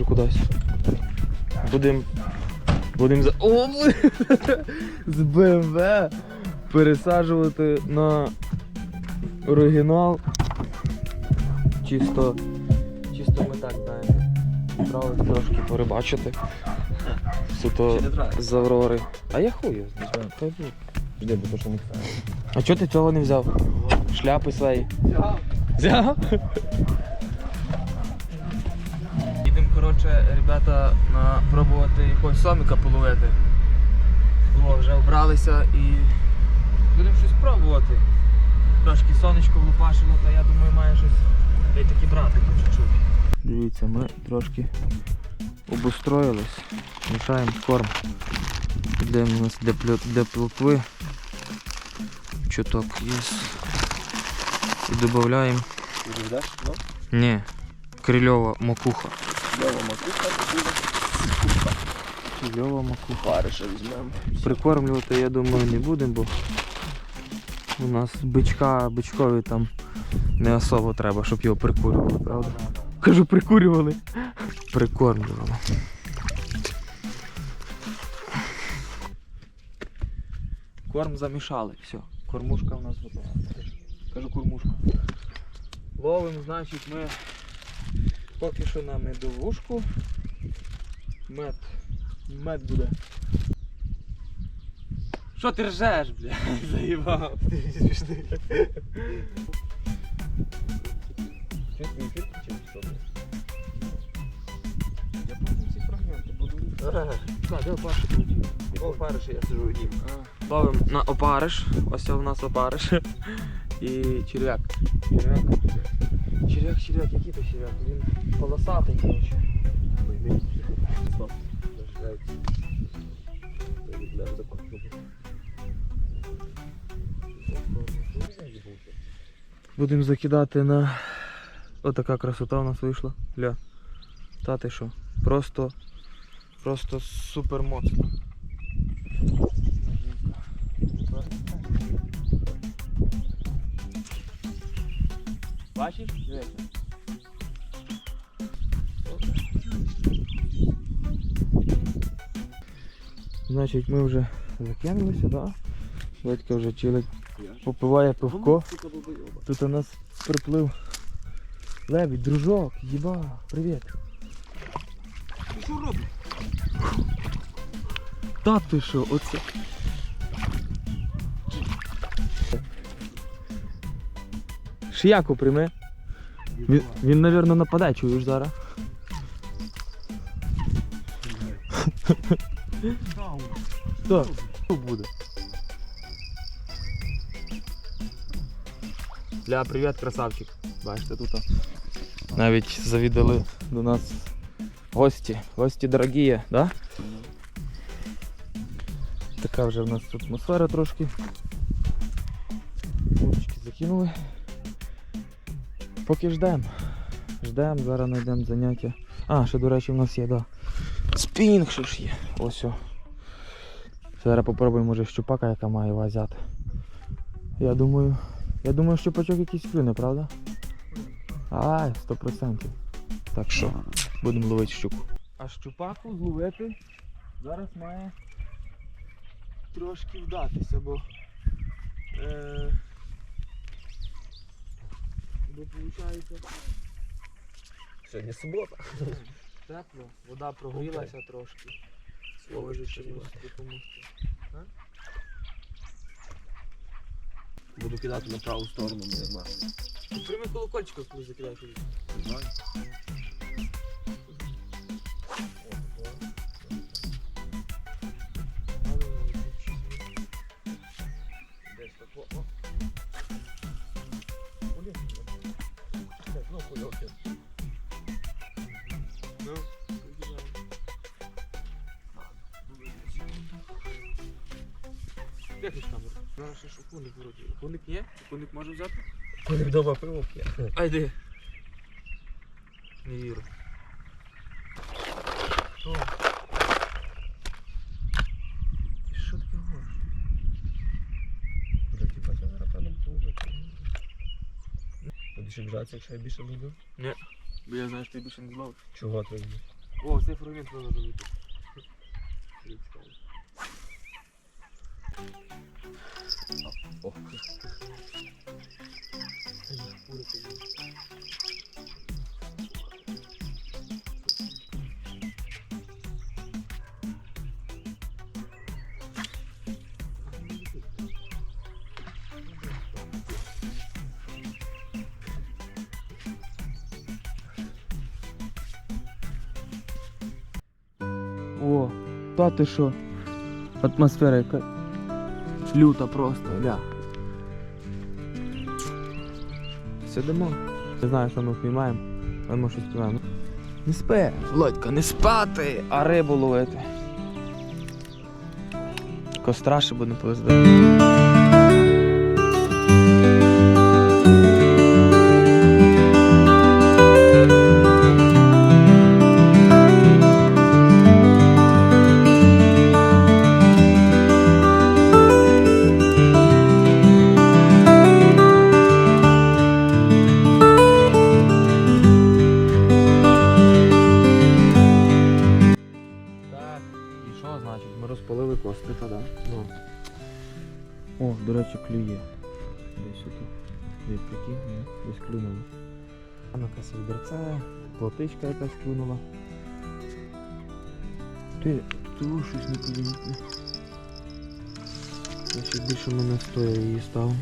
може кудись. Будем. Будем за. О! З БМВ пересаджувати на оригінал. Чисто. Чисто ми так знаєте. Брали трошки порибачити. Суто з Аврори. А я хую. Жди, бо то що не. А чого ти цього не взяв? Шляпи свої. Взяв? Їдемо, коротше, ребята, на пробувати якогось соміка половити. О, вже обралися і будемо щось пробувати. Трошки сонечко влупашило, та я думаю, має щось та таки брати по чуть-чуть. Дивіться, ми трошки обустроїлись, мішаємо корм. Де у нас для плотви чуток є. І додаємо. Ну? Ні, крильова макуха. Льова макуха, Крильова макуха. Париша візьмемо. Прикормлювати, я думаю, не будемо, бо у нас бичка, бичкові там не особо треба, щоб його прикурювали, правда? Кажу, прикурювали. Прикормлювали. Корм замішали, все. Кормушка у нас готова. Кажу кормушка. Ловимо, значить, ми поки що на медовушку. Мед. Мед буде. Що ти ржеш, бля? Заїбав. Ти смішний. Чи твій ефір чи що? Я потім ці фрагменти буду. Так, де опариш? Якого париша я сижу їм? Ловим на опариш. Ось у нас опариш. І черв'як. Черв'як. Черв'як, черв'як, який то черв'як? Він полосатий, коротше. Конфлікту. Будемо закидати на. Отака красота у нас вийшла. Ля. Та ти що? Просто. Просто супер моцно. Бачиш? Дивися. Значить, ми вже закинулися, да? Батько вже чилить, попиває пивко. Тут у нас приплив лебідь, дружок, їба, привіт. Що робиш? Та ти що, оце. Шияку прийми. Він, він, напевно, нападе, чуєш зараз. Що? Що буде? Ля, привіт, красавчик. Бачите, тут. Навіть завідали до нас гості. Гості дорогі, да? Така вже в нас тут атмосфера трошки. Удочки закинули. Поки ждемо. Ждемо, зараз знайдемо заняття. А, ще, до речі, в нас є, да. Спінг ще ж є. Ось. о. Зараз попробуємо може щупака, яка має взяти. Я думаю. Я думаю, щупачок якийсь клюне, правда? Ай, 100%. Так що, будемо ловити щуку. А щупаку зловити зараз має трошки вдатися, бо. Е, бо виходить Сьогодні субота. тепло, вода прогрілася трошки. Може чомусь допомогти. Буду кидати на праву сторону, не знаю. Прими колокольчика коли закидаєш. Десь Як ж камеру? Зараз ще ж окуник вроді. Окуник є? Окуник може взяти? Коли вдома пиво п'є. А йди. Не вірю. О. Ти що таке говориш? Вже типа це зараз певно буде. Будеш обжатися, якщо я більше буду? Ні. Бо я знаю, що ти більше не зловиш. Чого ти? О, цей фрагмент треба робити. О. Та ти що? Атмосфера яка люта просто, ля. Сидимо. Не знаю, що ми впіймаємо, але ми щось впіймаємо. Не спи, Володька, не спати, а рибу ловити. Костра ще будемо повезти. Прикинь, ні, десь клюнуло. Там якась відерце, плотичка якась клюнула. Ти, ти не щось Я ще більше мене стоя її став.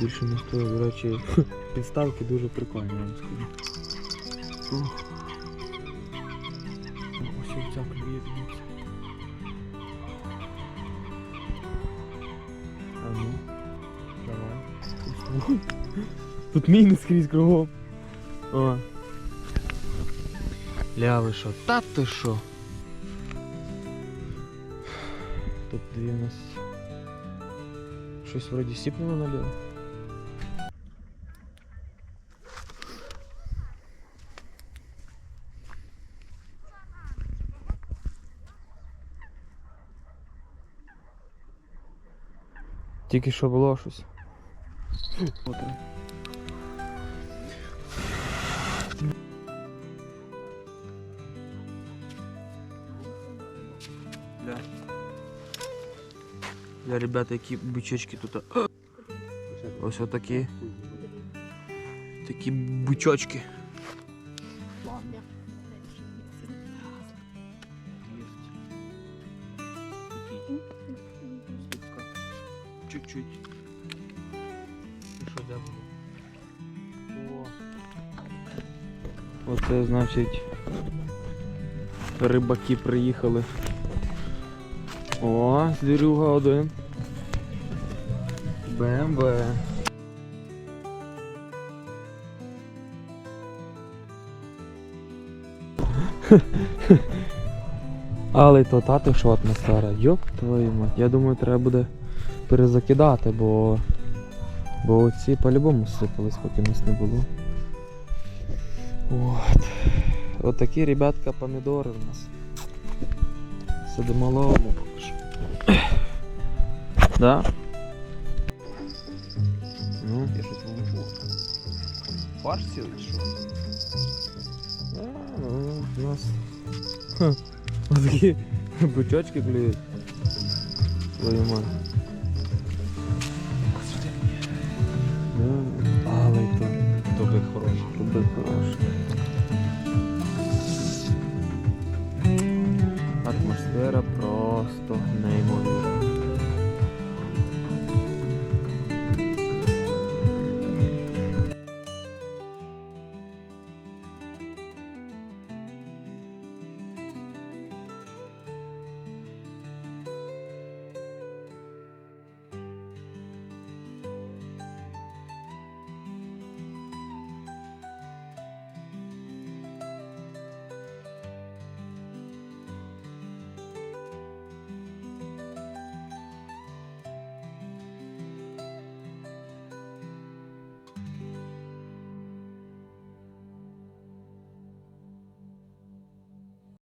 Більше не стоя, до речі, підставки дуже прикольні, я вам скажу. Тут міни скрізь кругом. О. Ля ви що? Та ти що? Тут дві у нас. Щось вроді сіпнуло наліво. Тільки що було щось. Бля, ребята, які бичочки тут. Ось отакі. Такі бичочки. Чуть-чуть. О. Оце значить рибаки приїхали. О, звірюга один. БМВ. Але то тати що атмосфера, йоп твою мать. Я думаю, треба буде перезакидати, бо. Бо оці по-любому сипались, поки нас не було. От. От такі, ребятка, помідори в нас. Сидимо ловимо поки що. Да? Фарш цілий що? а, ну, у нас. Ха, Отакі бучочки клюють. Твою мать. Ну, але то. Хороший. Тобі хороше. Атмосфера просто неймовірна.